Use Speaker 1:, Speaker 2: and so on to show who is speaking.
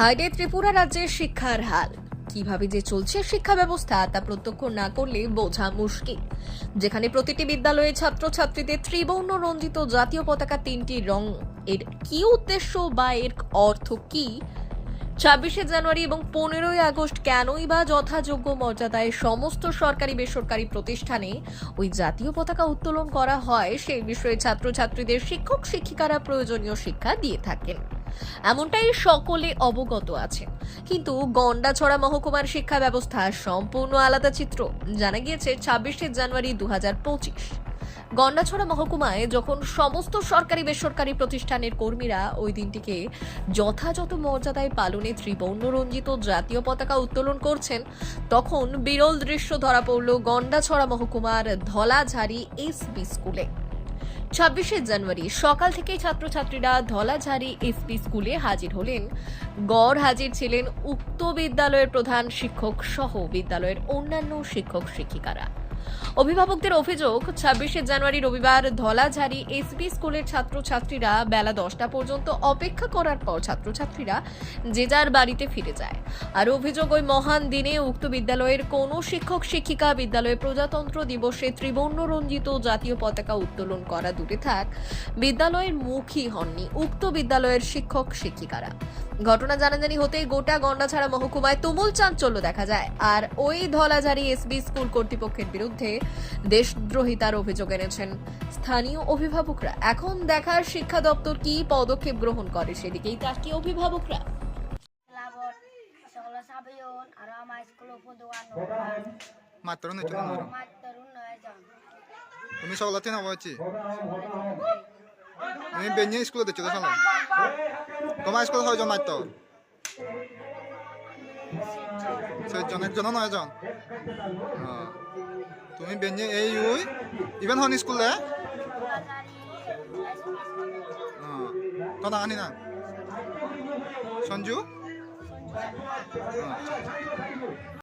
Speaker 1: হাইডে ত্রিপুরা রাজ্যের শিক্ষার হাল। কীভাবে যে চলছে শিক্ষা ব্যবস্থা তা প্রত্যক্ষ না করলে বোঝা মুশকিল। যেখানে প্রতিটি বিদ্যালয়ে ছাত্রছাত্রীদের ত্রিবর্ণ রঞ্জিত জাতীয় পতাকা তিনটি রং, এর কি উদ্দেশ্য বা এর অর্থ কি? ছাব্বিশে জানুয়ারি এবং পনেরোই আগস্ট কেনই বা যথাযোগ্য মর্যাদায় সমস্ত সরকারি বেসরকারি প্রতিষ্ঠানে ওই জাতীয় পতাকা উত্তোলন করা হয়, সেই বিষয়ে ছাত্রছাত্রীদের শিক্ষক শিক্ষিকারা প্রয়োজনীয় শিক্ষা দিয়ে থাকেন। এমনটাই সকলে অবগত আছে। কিন্তু গন্ডাছড়া মহকুমার শিক্ষা ব্যবস্থা সম্পূর্ণ আলাদা চিত্র। জানা গিয়েছে ছাব্বিশে জানুয়ারি দু গন্ডাছড়া মহকুমায় যখন সমস্ত সরকারি বেসরকারি প্রতিষ্ঠানের কর্মীরা ওই দিনটিকে যথাযথ মর্যাদায় পালনে ত্রিবর্ণ রঞ্জিত জাতীয় পতাকা উত্তোলন করছেন, তখন বিরল দৃশ্য ধরা পড়ল গন্ডাছড়া মহকুমার ধলাঝাড়ি এসবি স্কুলে। ছাব্বিশে জানুয়ারি সকাল থেকেই ছাত্রছাত্রীরা ধলাঝাড়ি এসপি স্কুলে হাজির হলেন। গড় হাজির ছিলেন উক্ত বিদ্যালয়ের প্রধান শিক্ষক সহ বিদ্যালয়ের অন্যান্য শিক্ষক শিক্ষিকারা অভিভাবকদের অভিযোগ, ছাব্বিশে জানুয়ারি রবিবার ধলাঝাড়ি এসবি স্কুলের ছাত্রছাত্রীরা বেলা দশটা পর্যন্ত অপেক্ষা করার পর ছাত্রছাত্রীরা যে যার বাড়িতে ফিরে যায়। আর অভিযোগ, ওই মহান দিনে উক্ত বিদ্যালয়ের কোনো শিক্ষক, শিক্ষিকা বিদ্যালয়ে প্রজাতন্ত্র দিবসে ত্রিবর্ণ রঞ্জিত জাতীয় পতাকা উত্তোলন করা দূরে থাক বিদ্যালয়ের মুখী হননি উক্ত বিদ্যালয়ের শিক্ষক, শিক্ষিকারা। ঘটনা জানাজানি হতেই গোটা গন্ডাছড়া মহকুমায় তুমুল চাঞ্চল্য দেখা যায়। আর ওই ধলাঝাড়ি এসবি স্কুল কর্তৃপক্ষের বিরুদ্ধে দেশদ্রোহিতার অভিযোগ এনেছেন। স্থানীয় অভিভাবকরা, এখন দেখার শিক্ষা দপ্তর কি পদক্ষেপ গ্রহণ করে সেদিকেই তাকিয়ে অভিভাবকরা।
Speaker 2: মাত্র তুমি সকলাতে না বলছি তুমি বেঞ্জে স্কুলে দেখছ তো সবাই তোমার স্কুল ছয়জন মাত্র? ছয়জন একজন নয় জন? তুমি বেঞ্জে এই উই ইভেন হন স্কুলে তো না আনি না সঞ্জু